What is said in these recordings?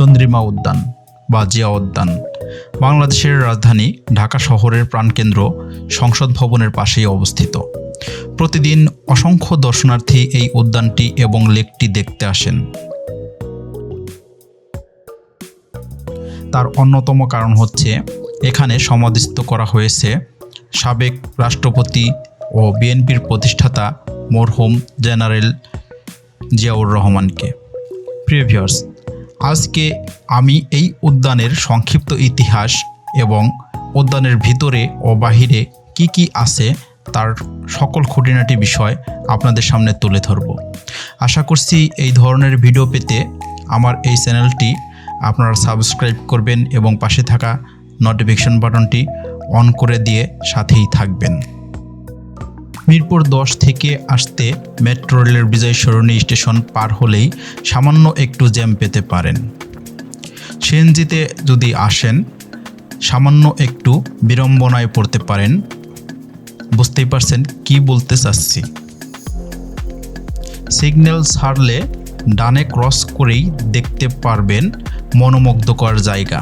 চন্দ্রিমা উদ্যান বা জিয়া উদ্যান। বাংলাদেশের রাজধানী ঢাকা শহরের প্রাণকেন্দ্র সংসদ ভবনের পাশেই অবস্থিত। প্রতিদিন অসংখ্য দর্শনার্থী এই উদ্যানটি এবং লেকটি দেখতে আসেন। তার অন্যতম কারণ হচ্ছে, এখানে সমাধিস্থ করা হয়েছে সাবেক রাষ্ট্রপতি ও বিএনপির প্রতিষ্ঠাতা মরহুম জেনারেল জিয়াউর রহমানকে। প্রিভিয়ার্স আজকে আমি এই উদ্যানের সংক্ষিপ্ত ইতিহাস এবং উদ্যানের ভিতরে ও বাহিরে কি কি আছে তার সকল খুঁটিনাটি বিষয় আপনাদের সামনে তুলে ধরব। আশা করছি এই ধরনের ভিডিও পেতে আমার এই চ্যানেলটি আপনারা সাবস্ক্রাইব করবেন এবং পাশে থাকা নোটিফিকেশন বাটনটি অন করে দিয়ে সাথেই থাকবেন। মিরপুর দশ থেকে আসতে মেট্রো রেলের বিজয় সরণী স্টেশন পার হলেই সামান্য একটু জ্যাম পেতে পারেন। সিএনজিতে যদি আসেন, সামান্য একটু বিড়ম্বনায় পড়তে পারেন। বুঝতেই পারছেন কি বলতে চাচ্ছি? সিগন্যাল ছাড়লে ডানে ক্রস করেই দেখতে পারবেন মনোমুগ্ধকর জায়গা।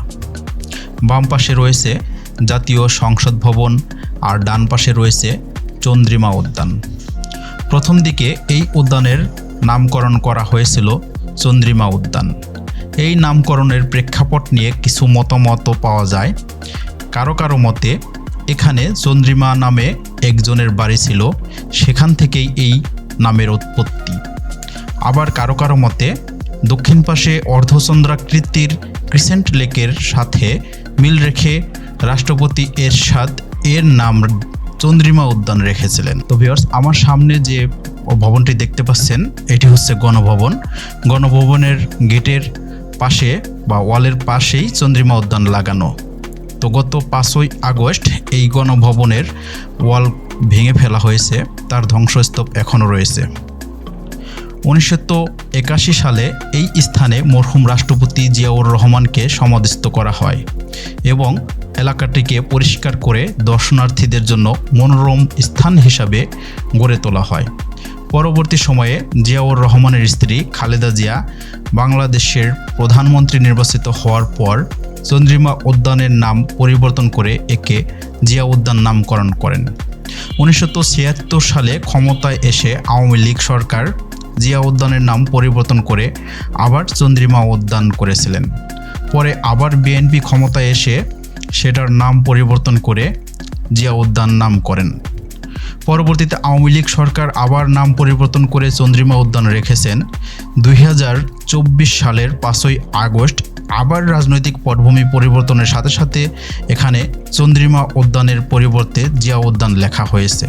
বাম পাশে রয়েছে জাতীয় সংসদ ভবন আর ডান পাশে রয়েছে চন্দ্রিমা উদ্যান। প্রথম দিকে এই উদ্যানের নামকরণ করা হয়েছিল চন্দ্রিমা উদ্যান। এই নামকরণের প্রেক্ষাপট নিয়ে কিছু মতামত পাওয়া যায়। কারও কারও মতে, এখানে চন্দ্রিমা নামে একজনের বাড়ি ছিল, সেখান থেকেই এই নামের উৎপত্তি। আবার কারও কারও মতে, দক্ষিণ পাশে অর্ধচন্দ্রাকৃতির ক্রিসেন্ট লেকের সাথে মিল রেখে রাষ্ট্রপতি এরশাদ এর নাম চন্দ্রিমা উদ্যান রেখেছিলেন। তো ভিউয়ার্স আমার সামনে যে ভবনটি দেখতে পাচ্ছেন, এটি হচ্ছে গণভবন। গণভবনের গেটের পাশে বা ওয়ালের পাশেই চন্দ্রিমা উদ্যান লাগানো। তো গত পাঁচই আগস্ট এই গণভবনের ওয়াল ভেঙে ফেলা হয়েছে, তার ধ্বংসস্তূপ এখনও রয়েছে। উনিশশো একাশি সালে এই স্থানে মরহুম রাষ্ট্রপতি জিয়াউর রহমানকে সমাধিস্থ করা হয় এবং এলাকাটিকে পরিষ্কার করে দর্শনার্থীদের জন্য মনোরম স্থান হিসাবে গড়ে তোলা হয়। পরবর্তী সময়ে জিয়াউর রহমানের স্ত্রী খালেদা জিয়া বাংলাদেশের প্রধানমন্ত্রী নির্বাচিত হওয়ার পর চন্দ্রিমা উদ্যানের নাম পরিবর্তন করে একে জিয়া উদ্যান নামকরণ করেন। উনিশশো ছিয়াত্তর সালে ক্ষমতায় এসে আওয়ামী লীগ সরকার জিয়া উদ্যানের নাম পরিবর্তন করে আবার চন্দ্রিমা উদ্যান করেছিলেন। পরে আবার বিএনপি ক্ষমতায় এসে সেটার নাম পরিবর্তন করে জিয়া উদ্যান নাম করেন। পরবর্তীতে আওয়ামী লীগ সরকার আবার নাম পরিবর্তন করে চন্দ্রিমা উদ্যান রেখেছেন। দুই হাজার চব্বিশ সালের পাঁচই আগস্ট আবার রাজনৈতিক পটভূমি পরিবর্তনের সাথে সাথে এখানে চন্দ্রিমা উদ্যানের পরিবর্তে জিয়া উদ্যান লেখা হয়েছে।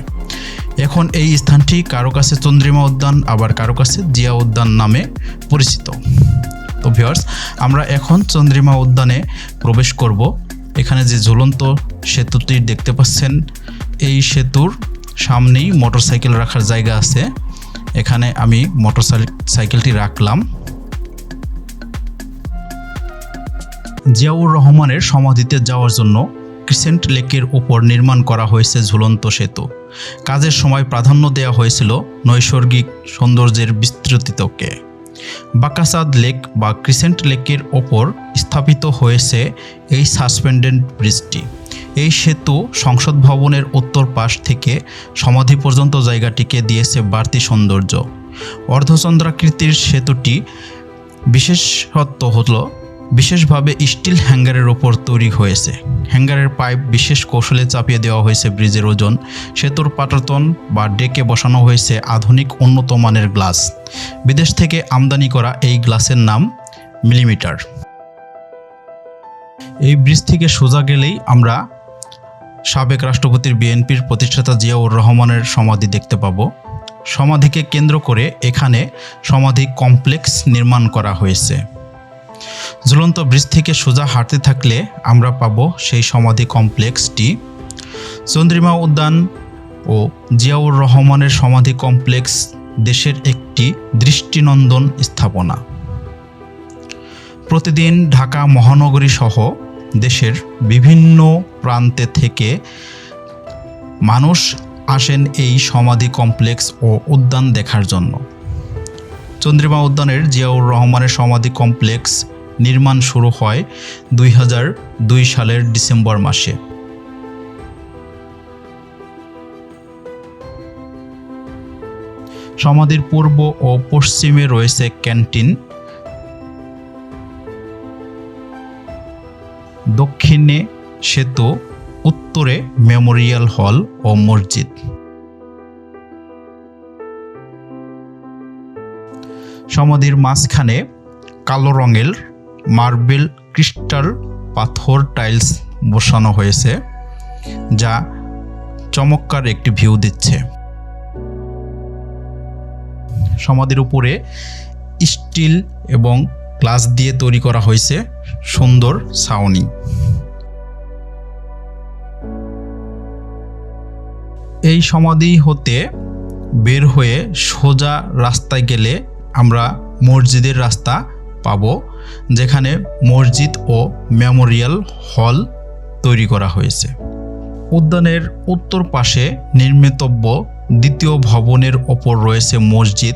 এখন এই স্থানটি কারও কাছে চন্দ্রিমা উদ্যান, আবার কারও কাছে জিয়া উদ্যান নামে পরিচিত। তো ভিওর্স আমরা এখন চন্দ্রিমা উদ্যানে প্রবেশ করব। এখানে যে ঝুলন্ত সেতুটি দেখতে পাচ্ছেন, এই সেতুর সামনেই মোটরসাইকেল রাখার জায়গা আছে। এখানে আমি মোটর সাইকেলটি রাখলাম। জিয়াউর রহমানের সমাধিতে যাওয়ার জন্য ক্রিসেন্ট লেকের উপর নির্মাণ করা হয়েছে ঝুলন্ত সেতু। কাজের সময় প্রাধান্য দেওয়া হয়েছিল নৈসর্গিক সৌন্দর্যের বিস্তৃতিতকে। বাকাসাদ লেক বা ক্রিসেন্ট লেকের ওপর স্থাপিত হয়েছে এই সাসপেন্ডেড ব্রিজটি। এই সেতু সংসদ ভবনের উত্তর পাশ থেকে সমাধি পর্যন্ত জায়গাটিকে দিয়েছে বাড়তি সৌন্দর্য। অর্ধচন্দ্রাকৃতির সেতুটি বিশেষত্ব হলো বিশেষভাবে স্টিল হ্যাঙ্গারের ওপর তৈরি হয়েছে। হ্যাঙ্গারের পাইপ বিশেষ কৌশলে চাপিয়ে দেওয়া হয়েছে ব্রিজের ওজন, সেতুর পাটাতন বা ডেকে বসানো হয়েছে আধুনিক উন্নত মানের গ্লাস। বিদেশ থেকে আমদানি করা এই গ্লাসের নাম মিলিমিটার। এই ব্রিজ থেকে সোজা গেলেই আমরা সাবেক রাষ্ট্রপতির বিএনপির প্রতিষ্ঠাতা জিয়াউর রহমানের সমাধি দেখতে পাবো। সমাধিকে কেন্দ্র করে এখানে সমাধি কমপ্লেক্স নির্মাণ করা হয়েছে। ঝুলন্ত ব্রিজ থেকে সোজা হাঁটতে থাকলে আমরা পাব সেই সমাধি কমপ্লেক্সটি। চন্দ্রিমা উদ্যান ও জিয়াউর রহমানের সমাধি কমপ্লেক্স দেশের একটি দৃষ্টিনন্দন স্থাপনা। প্রতিদিন ঢাকা মহানগরী সহ দেশের বিভিন্ন প্রান্তে থেকে মানুষ আসেন এই সমাধি কমপ্লেক্স ও উদ্যান দেখার জন্য। চন্দ্রিমা উদ্যানের জিয়াউর রহমানের সমাধি কমপ্লেক্স নির্মাণ শুরু হয় দুই দুই সালের ডিসেম্বর মাসে। সমাধির পূর্ব ও পশ্চিমে রয়েছে ক্যান্টিন। দক্ষিণে সেতু, উত্তরে মেমোরিয়াল হল ও মসজিদ। সমাধির মাঝখানে কালো রঙের মার্বেল ক্রিস্টাল পাথর টাইলস বসানো হয়েছে, যা চমৎকার একটি ভিউ দিচ্ছে। সমাধির উপরে স্টিল এবং গ্লাস দিয়ে তৈরি করা হয়েছে সুন্দর ছাউনি। এই সমাধি হতে বের হয়ে সোজা রাস্তায় গেলে আমরা মসজিদের রাস্তা পাব। যেখানে মসজিদ ও মেমোরিয়াল হল তৈরি করা হয়েছে। উদ্যানের উত্তর পাশে নির্মিতব্য দ্বিতীয় ভবনের ওপর রয়েছে মসজিদ।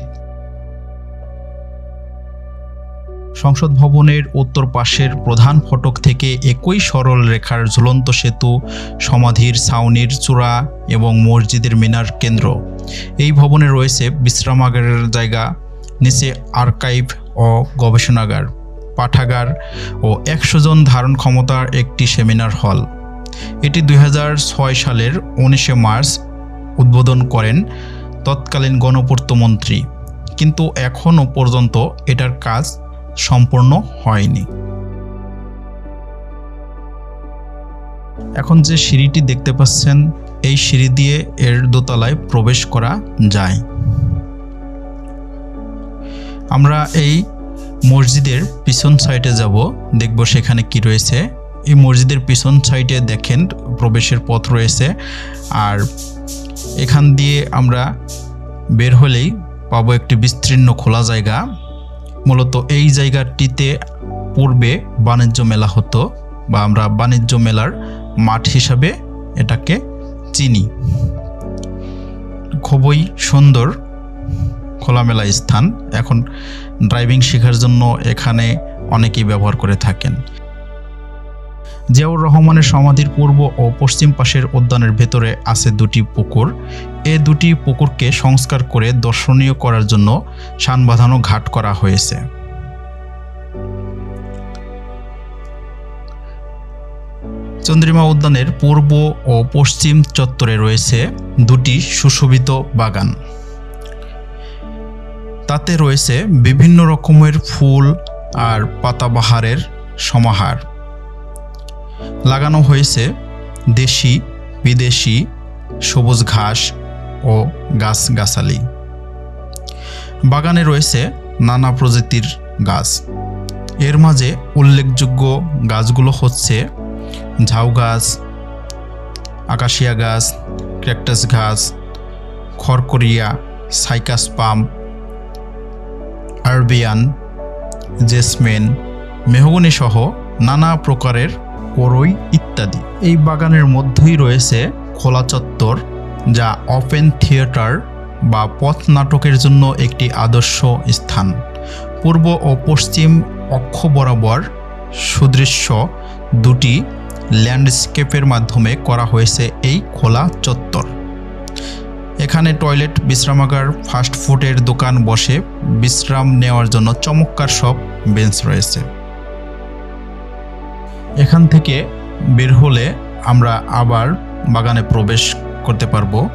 সংসদ ভবনের উত্তর পাশের প্রধান ফটক থেকে একই সরল রেখার ঝুলন্ত সেতু, সমাধির ছাউনির চূড়া এবং মসজিদের মিনার কেন্দ্র। এই ভবনে রয়েছে বিশ্রামাগারের জায়গা, নিচে আর্কাইভ ও গবেষণাগার। পাঠাগার ও একশো জন ধারণ ক্ষমতার একটি সেমিনার হল। এটি দু হাজার ছয় সালের উনিশে মার্চ উদ্বোধন করেন তৎকালীন গণপূর্তমন্ত্রী কিন্তু এখনও পর্যন্ত এটার কাজ সম্পূর্ণ হয়নি। এখন যে সিঁড়িটি দেখতে পাচ্ছেন, এই সিঁড়ি দিয়ে এর দোতলায় প্রবেশ করা যায়। আমরা এই মসজিদের পিছন সাইডে যাব, দেখব সেখানে কি রয়েছে। এই মসজিদের পিছন সাইডে দেখেন, প্রবেশের পথ রয়েছে। আর এখান দিয়ে আমরা বের হলেই পাবো একটি বিস্তীর্ণ খোলা জায়গা। মূলত এই জায়গাটিতে পূর্বে বাণিজ্য মেলা হতো, বা আমরা বাণিজ্য মেলার মাঠ হিসাবে এটাকে চিনি। খুবই সুন্দর খোলামেলা স্থান। এখন ড্রাইভিং শেখার জন্য এখানে অনেকেই ব্যবহার করে থাকেন। জিয়াউর রহমানের সমাধির পূর্ব ও পশ্চিম পাশের উদ্যানের ভেতরে আছে দুটি পুকুর। এ দুটি পুকুরকে সংস্কার করে দর্শনীয় করার জন্য শান বাঁধানো ঘাট করা হয়েছে। চন্দ্রিমা উদ্যানের পূর্ব ও পশ্চিম চত্বরে রয়েছে দুটি সুশোভিত বাগান। তাতে রয়েছে বিভিন্ন রকমের ফুল আর পাতাবাহারের সমাহার। লাগানো হয়েছে দেশি, বিদেশি, সবুজ ঘাস ও গাছগাছালি। বাগানে রয়েছে নানা প্রজাতির গাছ। এর মাঝে উল্লেখযোগ্য গাছগুলো হচ্ছে ঝাউ গাছ, আকাশিয়া গাছ, ক্যাকটাস গাছ খড়করিয়া cycas palm Arabian, jasmine mahogany সহ নানা প্রকারের করই ইত্যাদি। এই বাগানের মধ্যেই রয়েছে খোলা চত্বর, যা ওপেন থিয়েটার বা পথ নাটকের জন্য একটি আদর্শ স্থান। পূর্ব ও পশ্চিম অক্ষ বরাবর সুদৃশ্য দুটি ল্যান্ডস্কেপের মাধ্যমে করা হয়েছে এই খোলা চত্বর। এখানে টয়লেট, বিশ্রামাগার, ফাস্ট ফুডের দোকান বসে বিশ্রাম নেওয়ার জন্য চমৎকার সব বেঞ্চ রয়েছে। এখান থেকে বের হলে আমরা আবার বাগানে প্রবেশ করতে পারব।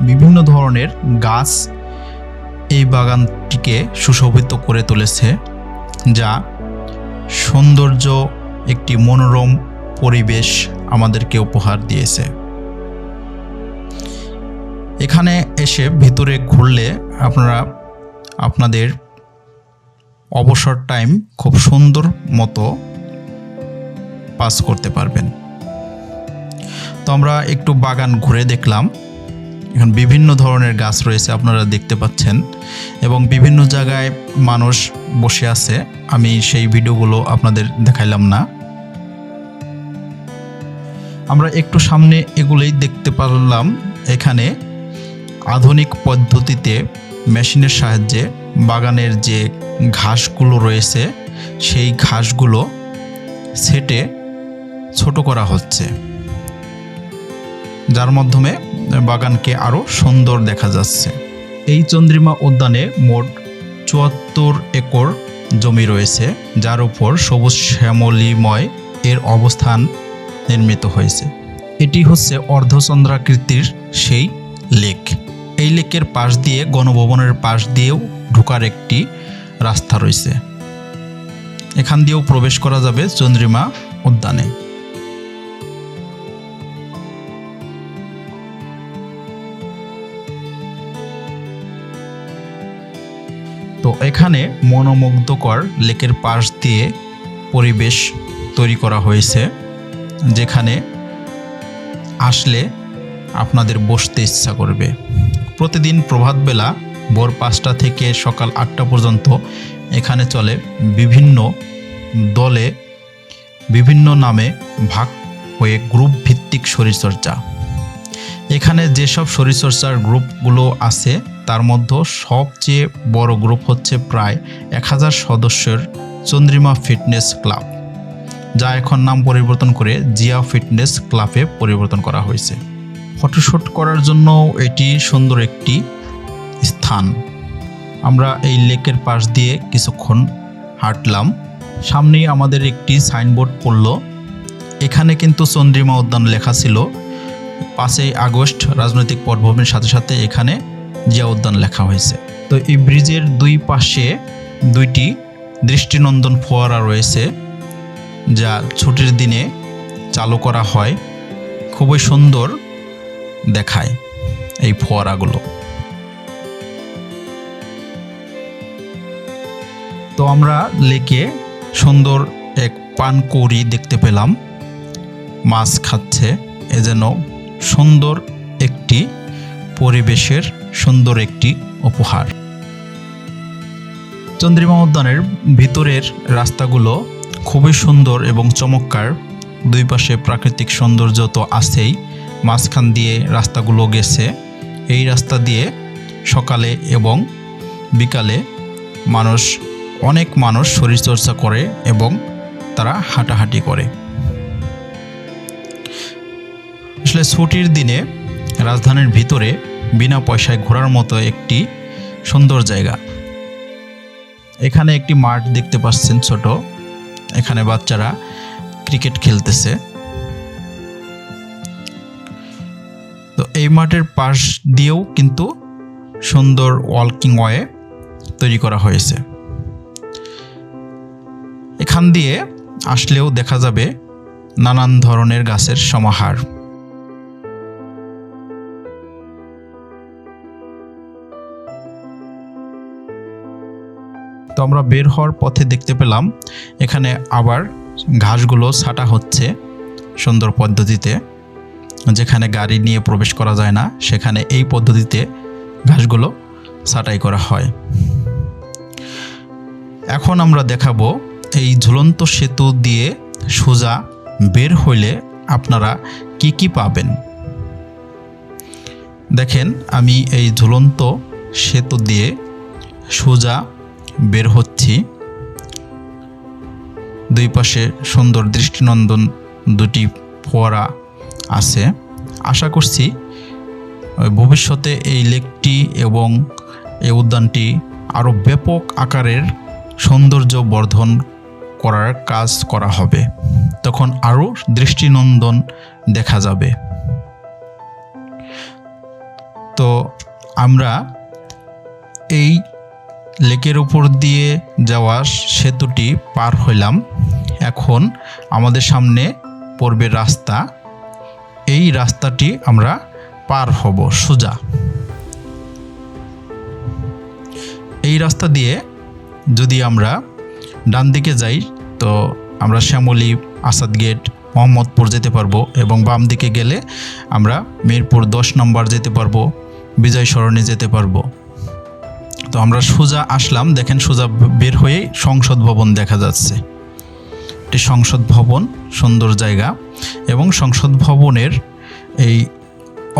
বিভিন্ন ধরনের গাছ এই বাগানটিকে সুশোভিত করে তুলেছে, যা সৌন্দর্য, একটি মনোরম পরিবেশ আমাদেরকে উপহার দিয়েছে। এখানে এসে ভিতরে ঘুরলে আপনারা আপনাদের অবসর টাইম খুব সুন্দর মতো পাস করতে পারবেন। তো আমরা একটু বাগান ঘুরে দেখলাম। এখন বিভিন্ন ধরনের গাছ রয়েছে আপনারা দেখতে পাচ্ছেন এবং বিভিন্ন জায়গায় মানুষ বসে আছে। আমি সেই ভিডিওগুলো আপনাদের দেখাইলাম না। আমরা একটু সামনে এগুলোই দেখতে পারলাম। এখানে আধুনিক পদ্ধতিতে মেশিনের সাহায্যে বাগানের যে ঘাসগুলো রয়েছে, সেই ঘাসগুলো সেটে ছোট করা হচ্ছে। যার মাধ্যমে বাগানকে আরও সুন্দর দেখা যাচ্ছে। এই চন্দ্রিমা উদ্যানে মোট চুয়াত্তর একর জমি রয়েছে, যার উপর সবুজ শ্যামলিময় এর অবস্থান নির্মিত হয়েছে। এটি হচ্ছে অর্ধচন্দ্রাকৃতির সেই লেক। এই লেকের পাশ দিয়ে, গণভবনের পাশ দিয়েও ঢোকার একটি রাস্তা রয়েছে। এখান দিয়েও প্রবেশ করা যাবে চন্দ্রিমা উদ্যানে। তো এখানে মনোমুগ্ধকর লেকের পাশ দিয়ে পরিবেশ তৈরি করা হয়েছে, যেখানে আসলে আপনাদের বসতে ইচ্ছা করবে। প্রতিদিন প্রভাতবেলা ভোর পাঁচটা থেকে সকাল আটটা পর্যন্ত এখানে চলে বিভিন্ন দলে বিভিন্ন নামে ভাগ হয়ে গ্রুপ ভিত্তিক শরীরচর্চা। এখানে যেসব শরীরচর্চার গ্রুপগুলো আছে, তার মধ্যে সবচেয়ে বড় গ্রুপ হচ্ছে প্রায় এক হাজার সদস্যের চন্দ্রিমা ফিটনেস ক্লাব, যা এখন নাম পরিবর্তন করে জিয়া ফিটনেস ক্লাবে পরিবর্তন করা হয়েছে। ফটোশ্যুট করার জন্য এটি সুন্দর একটি স্থান। আমরা এই লেকের পাশ দিয়ে কিছুক্ষণ হাঁটলাম। সামনেই আমাদের একটি সাইনবোর্ড পড়ল। এখানে কিন্তু চন্দ্রিমা উদ্যান লেখা ছিল। পাঁচই আগস্ট রাজনৈতিক পটভূমির সাথে সাথে এখানে জিয়া উদ্যান লেখা হয়েছে। তো এই ব্রিজের দুই পাশে দুইটি দৃষ্টিনন্দন ফোয়ারা রয়েছে, যা ছুটির দিনে চালু করা হয়। খুবই সুন্দর দেখায় এই ফোয়ারাগুলো। তো আমরা লেকে সুন্দর এক পানকৌড়ি দেখতে পেলাম। মাছ খাচ্ছে, এ যেন সুন্দর একটি পরিবেশের সুন্দর একটি উপহার। চন্দ্রিমা উদ্যানের ভিতরের রাস্তাগুলো খুবই সুন্দর এবং চমৎকার। দুই পাশে প্রাকৃতিক সৌন্দর্য তো আছেই। মাঝখান দিয়ে রাস্তাগুলো গেছে। এই রাস্তা দিয়ে সকালে এবং বিকালে মানুষ, অনেক মানুষ শরীরচর্চা করে এবং তারা হাঁটাহাঁটি করে। আসলে ছুটির দিনে রাজধানীর ভিতরে বিনা পয়সায় ঘোরার মতো একটি সুন্দর জায়গা। এখানে একটি মাঠ দেখতে পাচ্ছেন ছোট। এখানে বাচ্চারা ক্রিকেট খেলতেছে। এই মাঠের পাশ দিয়েও কিন্তু সুন্দর ওয়ালকিং ওয়ে তৈরি করা হয়েছে। এখান দিয়ে আসলেও দেখা যাবে নানান ধরনের গাছের সমাহার। তো আমরা বের হওয়ার পথে দেখতে পেলাম, এখানে আবার ঘাসগুলো ছাটা হচ্ছে সুন্দর পদ্ধতিতে। যেখানে গাড়ি নিয়ে প্রবেশ করা যায় না, সেখানে এই পদ্ধতিতে ঘাসগুলো ছাটাই করা হয়। এখন আমরা দেখাবো এই ঝুলন্ত সেতু দিয়ে সোজা বের হইলে আপনারা কি কি পাবেন। দেখেন, আমি এই ঝুলন্ত সেতু দিয়ে সোজা বের হচ্ছি। দুই পাশে সুন্দর দৃষ্টিনন্দন, দুটি ফোয়ারা আছে। আশা করছি ভবিষ্যতে এই লেকটি এবং এই উদ্যানটি আরও ব্যাপক আকারের সৌন্দর্য বর্ধন করার কাজ করা হবে। তখন আরও দৃষ্টিনন্দন দেখা যাবে। তো আমরা এই লেকের উপর দিয়ে যাওয়া সেতুটি পার হইলাম। এখন আমাদের সামনে পড়বে রাস্তা। এই রাস্তাটি আমরা পার হব, সোজা। এই রাস্তা দিয়ে যদি আমরা ডান দিকে যাই, তো আমরা শ্যামলী, আসাদ গেট, মোহাম্মদপুর যেতে পারব এবং বাম দিকে গেলে আমরা মিরপুর দশ নম্বর যেতে পারব, বিজয় সরণি যেতে পারব। তো আমরা সোজা আসলাম, দেখেন সোজা বের হয়েই সংসদ ভবন দেখা যাচ্ছে। একটি সংসদ ভবন, সুন্দর জায়গা এবং সংসদ ভবনের এই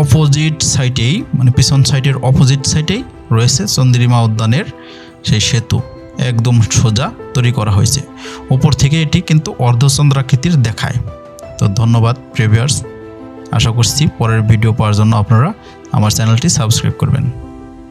অপোজিট সাইডেই মানে পিছন সাইডের অপোজিট সাইডেই রয়েছে চন্দ্রিমা উদ্যানের সেই সেতু, একদম সোজা তৈরি করা হয়েছে। উপর থেকে এটি কিন্তু অর্ধচন্দ্রাকৃতির দেখায়। তো ধন্যবাদ প্রিভিয়ার্স আশা করছি পরের ভিডিও পাওয়ার জন্য আপনারা আমার চ্যানেলটি সাবস্ক্রাইব করবেন।